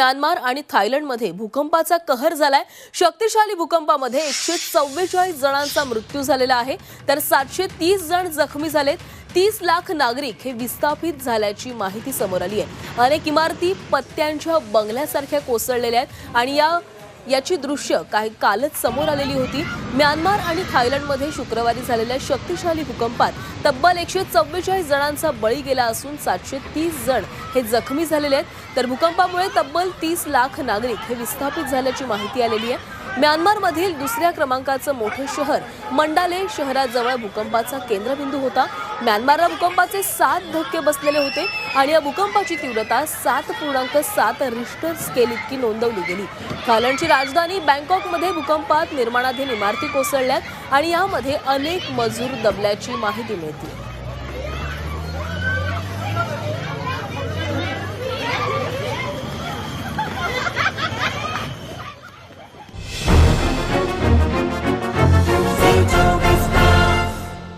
Myanmar आणि थायलंडमध्ये भूकंपाचा कहर झालाय. शक्तिशाली भूकंपामध्ये एकशे चव्वेचाळीस जणांचा मृत्यू झालेला आहे. तर सातशे तीस जण जखमी झालेत. तीस लाख नागरिक हे विस्थापित झाल्याची माहिती समोर आली आहे. अनेक इमारती पत्त्यांच्या बंगल्यासारख्या कोसळलेल्या आहेत आणि या याची दृश्य काही कालच समोर आलेली होती. म्यानमार आणि थायलंडमध्ये शुक्रवारी झालेल्या शक्तिशाली भूकंपात तब्बल एकशे चव्वेचाळीस जणांचा बळी गेला असून सातशे तीस जण हे जखमी झालेले आहेत. तर भूकंपामुळे तब्बल तीस लाख नागरिक हे विस्थापित झाल्याची माहिती आलेली आहे. म्यानमारमधील दुसऱ्या क्रमांकाचं मोठं शहर मंडाले शहराजवळ भूकंपाचा केंद्रबिंदू होता. म्यानमारला भूकंपाचे सात धक्के बसलेले होते आणि या भूकंपाची तीव्रता सात पूर्णांक सात रिश्टर स्केल इतकी नोंदवली गेली. थायलंडची राजधानी बँकॉकमध्ये भूकंपात निर्माणाधीन इमारती कोसळल्यात आणि यामध्ये अनेक मजूर दबल्याची माहिती मिळते.